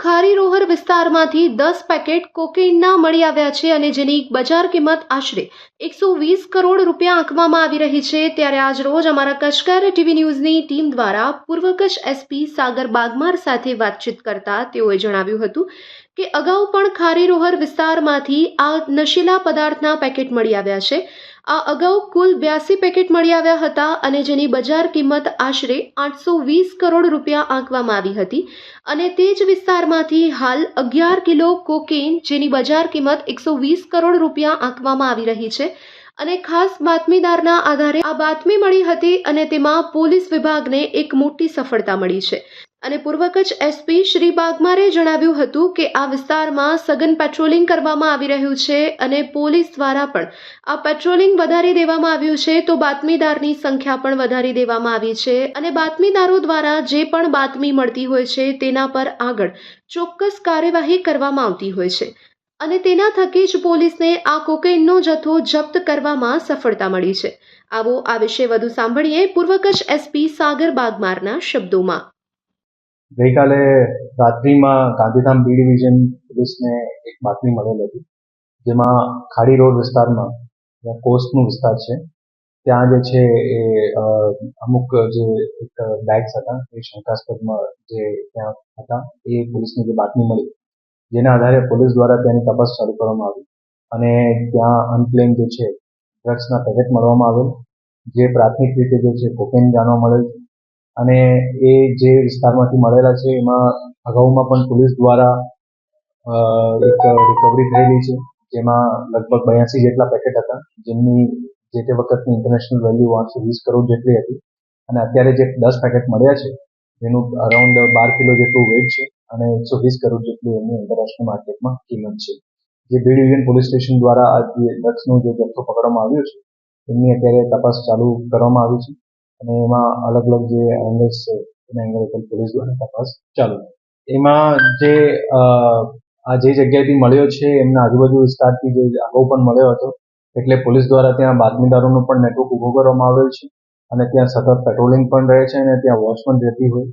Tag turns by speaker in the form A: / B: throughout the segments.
A: ખારી રોહર વિસ્તારમાંથી દસ પેકેટ કોકેઇનના મળી આવ્યા છે અને જેની બજાર કિંમત આશરે એકસો વીસ કરોડ રૂપિયા આંકવામાં આવી રહી છે. ત્યારે આજ રોજ અમારા કચકાર ટીવી ન્યૂઝની ટીમ દ્વારા પૂર્વ કચ્છ એસપી સાગર બાગમાર સાથે વાતચીત કરતા તેઓએ જણાવ્યું હતું કે અગાઉ પણ ખારી રોહર વિસ્તારમાંથી આ નશીલા પદાર્થના પેકેટ મળી આવ્યા છે. આ અગાઉ કુલ બ્યાસી પેકેટ મળી આવ્યા હતા અને જેની બજાર કિંમત આશરે આઠસો વીસ કરોડ રૂપિયા આંકવામાં આવી હતી. અને તે જ વિસ્તારમાંથી હાલ અગિયાર કિલો કોકેન જેની બજાર કિંમત એકસો વીસ કરોડ રૂપિયા આંકવામાં આવી રહી છે. અને ખાસ બાતમીદારના આધારે આ બાતમી મળી હતી અને તેમાં પોલીસ વિભાગને એક મોટી સફળતા મળી છે. અને પૂર્વ કચ્છ એસપી શ્રી બાગમારે જણાવ્યું હતું કે આ વિસ્તારમાં સઘન પેટ્રોલિંગ કરવામાં આવી રહ્યું છે અને પોલીસ દ્વારા પણ આ પેટ્રોલિંગ વધારી દેવામાં આવ્યું છે તો બાતમીદારની સંખ્યા પણ વધારી દેવામાં આવી છે અને બાતમીદારો દ્વારા જે પણ બાતમી મળતી હોય છે તેના પર આગળ ચોક્કસ કાર્યવાહી કરવામાં આવતી હોય છે. અને તેના થકી જ પોલીસને આ કોકેઇનનો જથ્થો જપ્ત કરવામાં સફળતા મળી છે. આવો આ વિશે વધુ સાંભળીએ પૂર્વ કચ્છ એસપી સાગર બાગમારના શબ્દોમાં.
B: ગઈકાલે રાત્રિમાં ગાંધીધામ બી ડિવિઝન પોલીસને એક બાતમી મળેલ હતી, જેમાં ખાડી રોડ વિસ્તારમાં, જ્યાં કોસ્ટનો વિસ્તાર છે, ત્યાં જે છે એ અમુક જે એક બેગ્સ હતા, એ શંકાસ્પદમાં જે ત્યાં હતા, એ પોલીસને જે બાતમી મળી, જેના આધારે પોલીસ દ્વારા તેની તપાસ શરૂ કરવામાં આવી અને ત્યાં અનપ્લેન જે છે, ડ્રગ્સના પેકેટ મળવામાં આવેલ, જે પ્રાથમિક રીતે જે છે કોકેન જાણવા મળેલ છે અને એ જે વિસ્તારમાંથી મળેલા છે, એમાં અગાઉમાં પણ પોલીસ દ્વારા એક રિકવરી થયેલી છે, જેમાં લગભગ બયાસી જેટલા પેકેટ હતા, જેમની જે તે વખતની ઇન્ટરનેશનલ વેલ્યુ આઠસો વીસ કરોડ જેટલી હતી. અને અત્યારે જે દસ પેકેટ મળ્યા છે જેનું અરાઉન્ડ બાર કિલો જેટલું વેઇટ છે અને એકસો વીસ કરોડ જેટલી એમની આંતરરાષ્ટ્રીય માર્કેટમાં કિંમત છે. જે બી ડિવિઝન પોલીસ સ્ટેશન દ્વારા આ ડ્રગ્સનો જે જથ્થો પકડવામાં આવ્યો છે, એમની અત્યારે તપાસ ચાલુ કરવામાં આવી છે. અને એમાં અલગ અલગ જે એંગલ્સ છે, એના એંગલ પર પોલીસ દ્વારા તપાસ ચાલુ એમાં જે આ જે જગ્યાએથી મળ્યો છે, એમના આજુબાજુ વિસ્તારથી જે અગાઉ પણ મળ્યો હતો, એટલે પોલીસ દ્વારા ત્યાં બાતમીદારોનું પણ નેટવર્ક ઊભો કરવામાં આવેલ છે અને ત્યાં સતત પેટ્રોલિંગ પણ રહે છે અને ત્યાં વોચ પણ રહેતી હોય.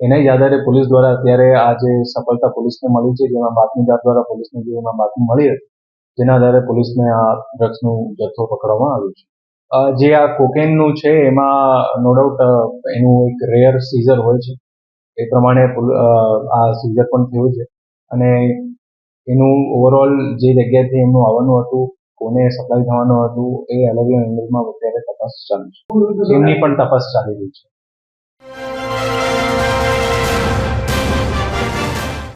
B: એના જ આધારે પોલીસ દ્વારા અત્યારે આ જે સફળતા પોલીસને મળી છે, જેમાં બાતમીદાર દ્વારા પોલીસને જે એમાં બાતમી મળી હતી, જેના આધારે પોલીસને આ ડ્રગ્સનું જથ્થો પકડવામાં આવ્યો છે. જે આ કોકેનનું છે, એમાં નો ડાઉટ એનું એક રેયર સીઝર હોય છે. એ પ્રમાણે આ સીઝર પણ થયું છે. અને એનું ઓવરઓલ જે જગ્યાએથી એમનું આવવાનું હતું, કોને સપ્લાય થવાનું હતું, એ અલગ અલગ એંગલમાં અત્યારે તપાસ ચાલુ છે. એમની પણ તપાસ ચાલી રહી છે.